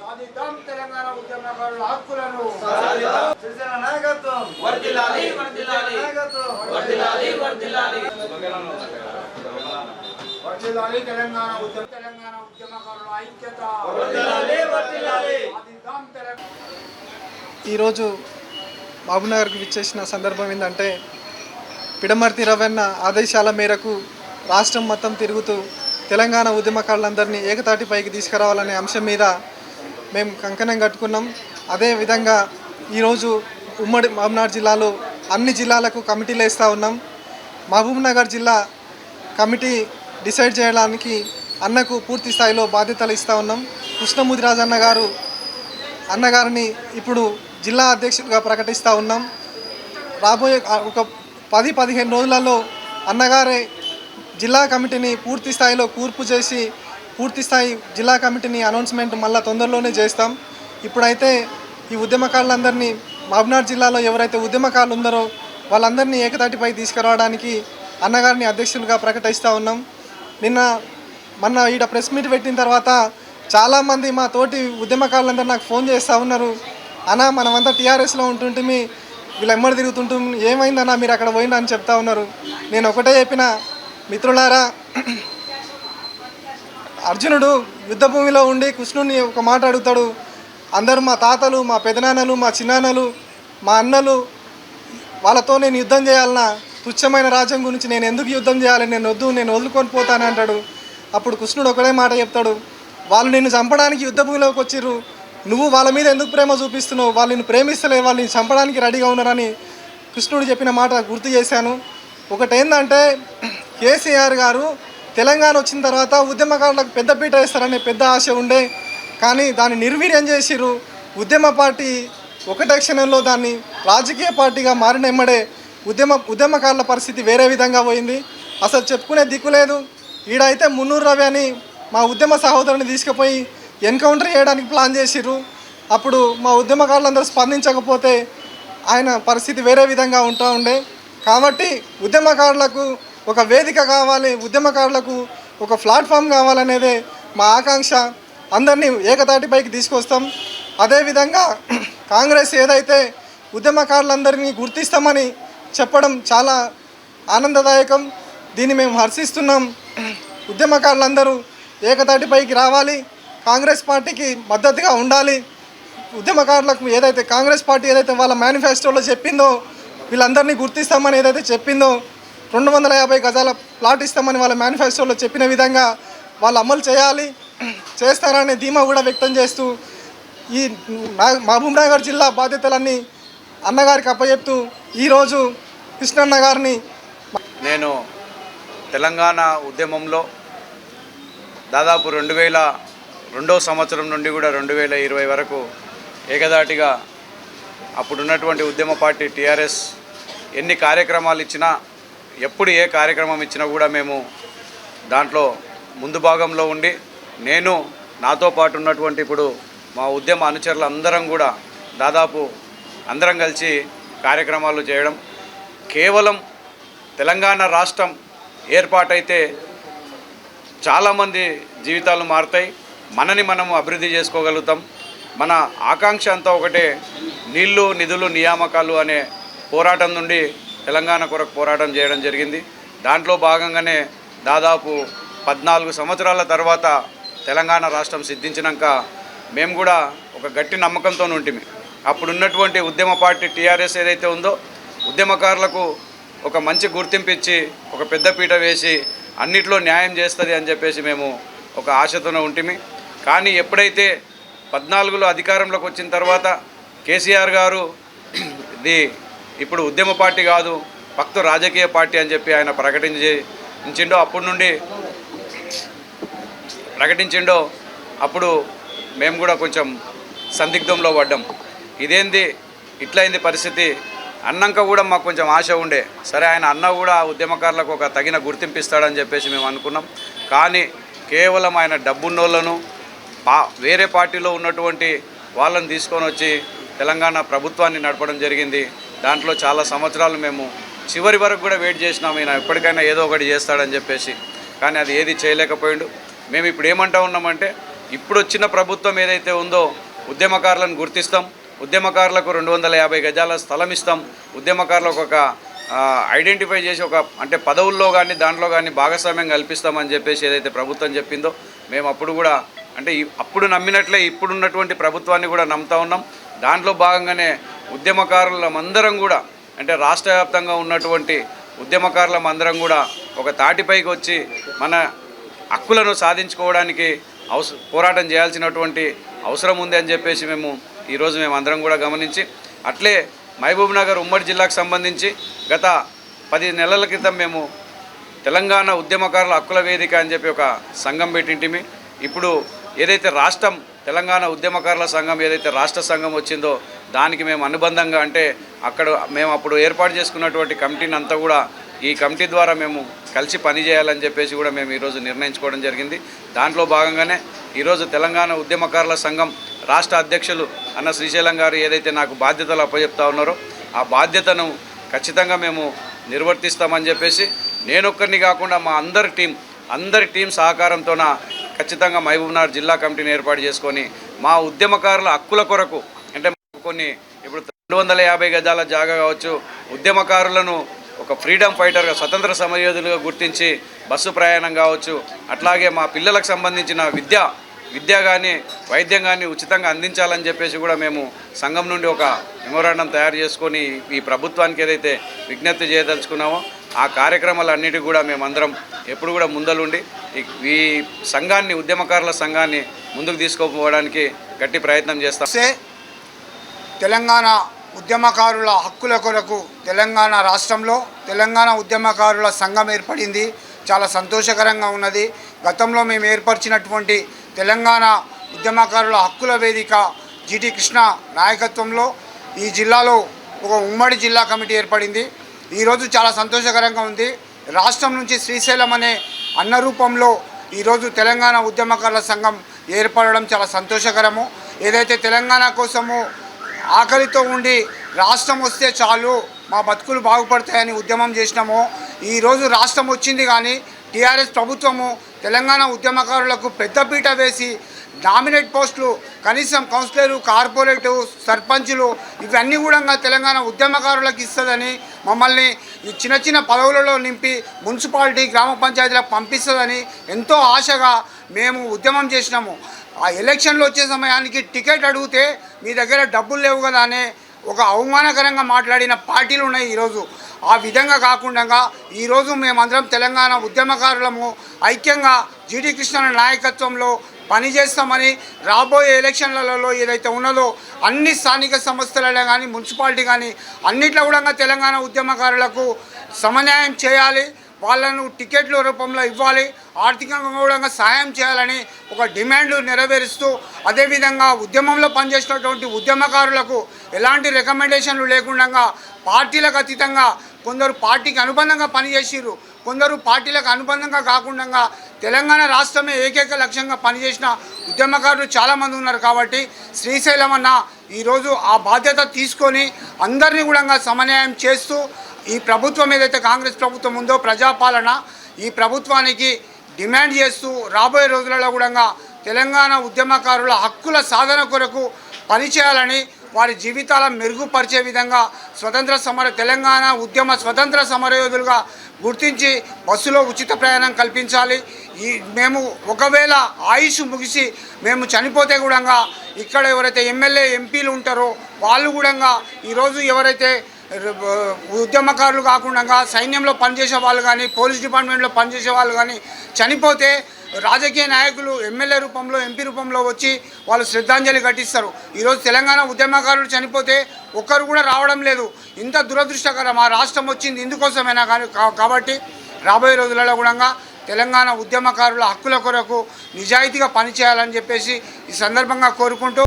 సాధిద్దాం తెలంగాణ ఉద్యమకారుల హక్కులను. సిరిసేన నాయకత్వం. వర్ధిల్లాలి వర్ధిల్లాలి నాయకత్వం. వర్ధిల్లాలి వర్ధిల్లాలి వర్ధిల్లాలి తెలంగాణ ఉద్యమ తెలంగాణ ఉద్యమకారుల ఐక్యత. వర్ధిల్లాలి వర్ధిల్లాలి సాధిద్దాం తెలంగాణ. ఈరోజు విచ్చేసిన సందర్భం ఏంటంటే పిడమర్తి రవణ ఆదేశాల మేరకు రాష్ట్రం మొత్తం తిరుగుతూ తెలంగాణ ఉద్యమకారులందరినీ ఏకతాటిపైకి తీసుకురావాలనే అంశం మీద మేము కంకణం కట్టుకున్నాం. అదేవిధంగా ఈరోజు ఉమ్మడి మహబూబ్నగర్ జిల్లాలో అన్ని జిల్లాలకు కమిటీలు వేస్తూ ఉన్నాం. మహబూబ్నగర్ జిల్లా కమిటీ డిసైడ్ చేయడానికి అన్నకు పూర్తి స్థాయిలో బాధ్యతలు ఇస్తూ ఉన్నాం. కృష్ణముదిరాజ్ అన్న గారు అన్నగారిని ఇప్పుడు జిల్లా అధ్యక్షుడిగా ప్రకటిస్తూ ఉన్నాం. రాబోయే ఒక పది పదిహేను రోజులలో అన్నగారే జిల్లా కమిటీని పూర్తి స్థాయిలో కూర్పు చేసి పూర్తి స్థాయి జిల్లా కమిటీని అనౌన్స్మెంట్ మళ్ళీ తొందరలోనే చేస్తాం. ఇప్పుడైతే ఈ ఉద్యమకారులందరినీ మహబూబ్నగర్ జిల్లాలో ఎవరైతే ఉద్యమకారులు ఉన్నారో వాళ్ళందరినీ ఏకతాటిపై తీసుకురావడానికి అన్నగారిని అధ్యక్షులుగా ప్రకటిస్తూ ఉన్నాం. నిన్న మొన్న ఈడ ప్రెస్ మీట్ పెట్టిన తర్వాత చాలామంది మా తోటి ఉద్యమకారులందరూ నాకు ఫోన్ చేస్తూ ఉన్నారు. అన్న మనమంతా టీఆర్ఎస్లో ఉంటుంటే వీళ్ళు ఎమ్మడి తిరుగుతుంటాం ఏమైందన్నా మీరు అక్కడ పోయిందని చెప్తా ఉన్నారు. నేను ఒకటే చెప్పిన మిత్రులారా అర్జునుడు యుద్ధభూమిలో ఉండి కృష్ణుని ఒక మాట అడుగుతాడు. అందరూ మా తాతలు మా పెదనాన్నలు మా చిన్నాన్నలు మా అన్నలు వాళ్ళతో నేను యుద్ధం చేయాలన్నా తుచ్చమైన రాజ్యం గురించి నేను ఎందుకు యుద్ధం చేయాలి నేను వద్దు నేను వదులుకొని పోతాను అంటాడు. అప్పుడు కృష్ణుడు ఒకటే మాట చెప్తాడు. వాళ్ళు నిన్ను చంపడానికి యుద్ధభూమిలోకి వచ్చిర్రు. నువ్వు వాళ్ళ మీద ఎందుకు ప్రేమ చూపిస్తున్నావు? వాళ్ళు నిన్ను ప్రేమిస్తలే వాళ్ళు నిన్ను చంపడానికి రెడీగా ఉన్నారని కృష్ణుడు చెప్పిన మాట గుర్తు చేశాను. ఒకటేందంటే కేసీఆర్ గారు తెలంగాణ వచ్చిన తర్వాత ఉద్యమకారులకు పెద్దపీట వేస్తారనే పెద్ద ఆశ ఉండే కానీ దాన్ని నిర్వీర్యం చేసిరు ఉద్యమ పార్టీ ఒకటే క్షణంలో దాన్ని రాజకీయ పార్టీగా మారిన ఎమ్మడే ఉద్యమ ఉద్యమకారుల పరిస్థితి వేరే విధంగా పోయింది. అసలు చెప్పుకునే దిక్కు లేదు. ఈడైతే మున్నూరు రవి అని మా ఉద్యమ సహోదరుని తీసుకుపోయి ఎన్కౌంటర్ చేయడానికి ప్లాన్ చేసిర్రు. అప్పుడు మా ఉద్యమకారులందరూ స్పందించకపోతే ఆయన పరిస్థితి వేరే విధంగా ఉంటూ ఉండే. కాబట్టి ఉద్యమకారులకు ఒక వేదిక కావాలి ఉద్యమకారులకు ఒక ప్లాట్ఫామ్ కావాలనేదే మా ఆకాంక్ష. అందరినీ ఏకతాటిపైకి తీసుకొస్తాం. అదేవిధంగా కాంగ్రెస్ ఏదైతే ఉద్యమకారులందరినీ గుర్తిస్తామని చెప్పడం చాలా ఆనందదాయకం. దీన్ని మేము హర్షిస్తున్నాం. ఉద్యమకారులందరూ ఏకతాటిపైకి రావాలి. కాంగ్రెస్ పార్టీకి మద్దతుగా ఉండాలి. ఉద్యమకారులకు ఏదైతే కాంగ్రెస్ పార్టీ ఏదైతే వాళ్ళ మేనిఫెస్టోలో చెప్పిందో వీళ్ళందరినీ గుర్తిస్తామని ఏదైతే చెప్పిందో రెండు వందల యాభై గజాల ప్లాట్ ఇస్తామని వాళ్ళ మేనిఫెస్టోలో చెప్పిన విధంగా వాళ్ళు అమలు చేయాలి చేస్తారనే ధీమా కూడా వ్యక్తం చేస్తూ ఈ మహబూబ్ మహబూబ్నగర్ జిల్లా బాధ్యతలన్నీ అన్నగారికి అప్పచెప్తూ ఈరోజు కృష్ణన్న గారిని నేను తెలంగాణ ఉద్యమంలో దాదాపు రెండు వేల రెండో సంవత్సరం నుండి కూడా రెండు వేల ఇరవై వరకు ఏకదాటిగా అప్పుడున్నటువంటి ఉద్యమ పార్టీ టీఆర్ఎస్ ఎన్ని కార్యక్రమాలు ఇచ్చినా ఎప్పుడు ఏ కార్యక్రమం ఇచ్చినా కూడా మేము దాంట్లో ముందు భాగంలో ఉండి నేను నాతో పాటు ఉన్నటువంటి ఇప్పుడు మా ఉద్యమ అనుచరులు అందరం కూడా దాదాపు అందరం కలిసి కార్యక్రమాలు చేయడం కేవలం తెలంగాణ రాష్ట్రం ఏర్పాటైతే చాలామంది జీవితాలు మారుతాయి మనని మనము అభివృద్ధి చేసుకోగలుగుతాం. మన ఆకాంక్ష అంతా ఒకటే నీళ్ళు నిధులు నియామకాలు అనే పోరాటం నుండి తెలంగాణ కొరకు పోరాటం చేయడం జరిగింది. దాంట్లో భాగంగానే దాదాపు పద్నాలుగు సంవత్సరాల తర్వాత తెలంగాణ రాష్ట్రం సిద్ధించినాక మేము కూడా ఒక గట్టి నమ్మకంతో ఉంటిమి. అప్పుడు ఉన్నటువంటి ఉద్యమ పార్టీ టీఆర్ఎస్ ఏదైతే ఉందో ఉద్యమకారులకు ఒక మంచి గుర్తింపు ఇచ్చి ఒక పెద్దపీట వేసి అన్నిట్లో న్యాయం చేస్తుంది అని చెప్పేసి మేము ఒక ఆశతోనే ఉంటిమి. కానీ ఎప్పుడైతే పద్నాలుగులో అధికారంలోకి వచ్చిన తర్వాత కేసీఆర్ గారు ది ఇప్పుడు ఉద్యమ పార్టీ కాదు భక్తు రాజకీయ పార్టీ అని చెప్పి ఆయన ప్రకటించిండో అప్పటి నుండి ప్రకటించిండో అప్పుడు మేము కూడా కొంచెం సందిగ్ధంలో పడ్డాం. ఇదేంది? ఇట్లయింది పరిస్థితి. అన్నాక కూడా మాకు కొంచెం ఆశ ఉండే. సరే ఆయన అన్న కూడా ఉద్యమకారులకు ఒక తగిన గుర్తింపు ఇస్తాడని చెప్పేసి మేము అనుకున్నాం. కానీ కేవలం ఆయన డబ్బున్నోళ్ళను పా వేరే పార్టీలో ఉన్నటువంటి వాళ్ళని తీసుకొని వచ్చి తెలంగాణ ప్రభుత్వాన్ని నడపడం జరిగింది. దాంట్లో చాలా సంవత్సరాలు మేము చివరి వరకు కూడా వెయిట్ చేసినాం. ఈయన ఎప్పటికైనా ఏదో ఒకటి చేస్తాడని చెప్పేసి. కానీ అది ఏది చేయలేకపోయిండు. మేము ఇప్పుడు ఏమంటా ఉన్నామంటే ఇప్పుడు వచ్చిన ప్రభుత్వం ఏదైతే ఉందో ఉద్యమకారులను గుర్తిస్తాం. ఉద్యమకారులకు రెండు వందల యాభై గజాల స్థలం ఇస్తాం. ఉద్యమకారులకు ఒక ఐడెంటిఫై చేసి ఒక అంటే పదవుల్లో కానీ దాంట్లో కానీ భాగస్వామ్యం కల్పిస్తామని చెప్పేసి ఏదైతే ప్రభుత్వం చెప్పిందో మేము అప్పుడు కూడా అంటే అప్పుడు నమ్మినట్లే ఇప్పుడున్నటువంటి ప్రభుత్వాన్ని కూడా నమ్ముతా ఉన్నాం. దాంట్లో భాగంగానే ఉద్యమకారులమందరం కూడా అంటే రాష్ట్ర వ్యాప్తంగా ఉన్నటువంటి ఉద్యమకారులమందరం కూడా ఒక తాటిపైకి వచ్చి మన హక్కులను సాధించుకోవడానికి అవస పోరాటం చేయాల్సినటువంటి అవసరం ఉంది అని చెప్పేసి మేము ఈరోజు మేము అందరం కూడా గమనించి అట్లే మహబూబ్ నగర్ ఉమ్మడి జిల్లాకు సంబంధించి గత పది నెలల క్రితం మేము తెలంగాణ ఉద్యమకారుల హక్కుల వేదిక అని చెప్పి ఒక సంఘం పెట్టింటిమి. ఇప్పుడు ఏదైతే రాష్ట్రం తెలంగాణ ఉద్యమకారుల సంఘం ఏదైతే రాష్ట్ర సంఘం వచ్చిందో దానికి మేము అనుబంధంగా అంటే అక్కడ మేము అప్పుడు ఏర్పాటు చేసుకున్నటువంటి కమిటీని అంతా కూడా ఈ కమిటీ ద్వారా మేము కలిసి పనిచేయాలని చెప్పేసి కూడా మేము ఈరోజు నిర్ణయించుకోవడం జరిగింది. దాంట్లో భాగంగానే ఈరోజు తెలంగాణ ఉద్యమకారుల సంఘం రాష్ట్ర అధ్యక్షులు అన్న శ్రీశైలం గారు ఏదైతే నాకు బాధ్యతలు అప్పచెప్తా ఉన్నారో ఆ బాధ్యతను ఖచ్చితంగా మేము నిర్వర్తిస్తామని చెప్పేసి నేనొక్కరిని కాకుండా మా అందరి టీం అందరి టీం సహకారంతోన ఖచ్చితంగా మహబూబ్నగర్ జిల్లా కమిటీని ఏర్పాటు చేసుకొని మా ఉద్యమకారుల హక్కుల కొరకు కొన్ని ఇప్పుడు రెండు వందల యాభై గజాల జాగా కావచ్చు. ఉద్యమకారులను ఒక ఫ్రీడమ్ ఫైటర్గా స్వతంత్ర సమయోధులుగా గుర్తించి బస్సు ప్రయాణం కావచ్చు. అట్లాగే మా పిల్లలకు సంబంధించిన విద్య విద్య కానీ వైద్యం కానీ ఉచితంగా అందించాలని చెప్పేసి కూడా మేము సంఘం నుండి ఒక మెమోరాండం తయారు చేసుకొని ఈ ప్రభుత్వానికి ఏదైతే విజ్ఞప్తి చేయదలుచుకున్నామో ఆ కార్యక్రమాలన్నిటికీ కూడా మేమందరం ఎప్పుడు కూడా ముందలుండి ఈ- సంఘాన్ని ఉద్యమకారుల సంఘాన్ని ముందుకు తీసుకోపోవడానికి గట్టి ప్రయత్నం చేస్తాం. తెలంగాణ ఉద్యమకారుల హక్కుల కొరకు తెలంగాణ రాష్ట్రంలో తెలంగాణ ఉద్యమకారుల సంఘం ఏర్పడింది. చాలా సంతోషకరంగా ఉన్నది. గతంలో మేము ఏర్పరిచినటువంటి తెలంగాణ ఉద్యమకారుల హక్కుల వేదిక జిటి కృష్ణ నాయకత్వంలో ఈ జిల్లాలో ఒక ఉమ్మడి జిల్లా కమిటీ ఏర్పడింది. ఈరోజు చాలా సంతోషకరంగా ఉంది. రాష్ట్రం నుంచి శ్రీశైలం అనే అన్న రూపంలో ఈరోజు తెలంగాణ ఉద్యమకారుల సంఘం ఏర్పడడం చాలా సంతోషకరము. ఏదైతే తెలంగాణ కోసము ఆకలితో ఉండి రాష్ట్రం వస్తే చాలు మా బతుకులు బాగుపడతాయని ఉద్యమం చేసినాము. ఈరోజు రాష్ట్రం వచ్చింది కానీ టీఆర్ఎస్ ప్రభుత్వము తెలంగాణ ఉద్యమకారులకు పెద్దపీట వేసి డామినేట్ పోస్టులు కనీసం కౌన్సిలరు కార్పొరేటు సర్పంచులు ఇవన్నీ కూడా తెలంగాణ ఉద్యమకారులకు ఇస్తుందని మమ్మల్ని ఈ చిన్న చిన్న పదవులలో నింపి మున్సిపాలిటీ గ్రామ పంచాయతీలకు పంపిస్తుందని ఎంతో ఆశగా మేము ఉద్యమం చేసినాము. ఆ ఎలక్షన్లు వచ్చే సమయానికి టికెట్ అడిగితే మీ దగ్గర డబ్బులు లేవు కదా అనే ఒక అవమానకరంగా మాట్లాడిన పార్టీలు ఉన్నాయి ఈరోజు. ఆ విధంగా కాకుండా ఈరోజు మేమందరం తెలంగాణ ఉద్యమకారులము ఐక్యంగా జీడి కృష్ణ నాయకత్వంలో పనిచేస్తామని రాబోయే ఎలక్షన్లలో ఏదైతే ఉన్నదో అన్ని స్థానిక సంస్థలలో కానీ మున్సిపాలిటీ కానీ అన్నిట్లో కూడా తెలంగాణ ఉద్యమకారులకు సమన్యాయం చేయాలి. వాళ్ళను టికెట్ల రూపంలో ఇవ్వాలి ఆర్థికంగా కూడా సాయం చేయాలని ఒక డిమాండ్లు నెరవేరుస్తూ అదేవిధంగా ఉద్యమంలో పనిచేసినటువంటి ఉద్యమకారులకు ఎలాంటి రికమెండేషన్లు లేకుండా పార్టీలకు అతీతంగా కొందరు పార్టీకి అనుబంధంగా పనిచేసిర్రు. కొందరు పార్టీలకు అనుబంధంగా కాకుండా తెలంగాణ రాష్ట్రమే ఏకైక లక్ష్యంగా పనిచేసిన ఉద్యమకారులు చాలామంది ఉన్నారు కాబట్టి శ్రీశైలం అన్న ఈరోజు ఆ బాధ్యత తీసుకొని అందరినీ కూడా సమన్వయం చేస్తూ ఈ ప్రభుత్వం ఏదైతే కాంగ్రెస్ ప్రభుత్వం ఉందో ప్రజాపాలన ఈ ప్రభుత్వానికి డిమాండ్ చేస్తూ రాబోయే రోజులలో కూడా తెలంగాణ ఉద్యమకారుల హక్కుల సాధన కొరకు పనిచేయాలని వారి జీవితాలను మెరుగుపరిచే విధంగా స్వతంత్ర సమర తెలంగాణ ఉద్యమ స్వతంత్ర సమరయోధులుగా గుర్తించి బస్సులో ఉచిత ప్రయాణం కల్పించాలి. ఈ మేము ఒకవేళ ఆయుష్ ముగిసి మేము చనిపోతే కూడా ఇక్కడ ఎవరైతే ఎమ్మెల్యే ఎంపీలు ఉంటారో వాళ్ళు కూడా ఈరోజు ఎవరైతే ఉద్యమకారులు కాకుండా సైన్యంలో పనిచేసే వాళ్ళు కానీ పోలీస్ డిపార్ట్మెంట్లో పనిచేసే వాళ్ళు కానీ చనిపోతే రాజకీయ నాయకులు ఎమ్మెల్యే రూపంలో ఎంపీ రూపంలో వచ్చి వాళ్ళు శ్రద్ధాంజలి ఘటిస్తారు. ఈరోజు తెలంగాణ ఉద్యమకారులు చనిపోతే ఒక్కరు కూడా రావడం లేదు. ఇంత దురదృష్టకరం. ఆ రాష్ట్రం వచ్చింది ఇందుకోసమైనా కానీ కా- కాబట్టి రాబోయే రోజులలో కూడా తెలంగాణ ఉద్యమకారుల హక్కుల కొరకు నిజాయితీగా పనిచేయాలని చెప్పేసి ఈ సందర్భంగా కోరుకుంటూ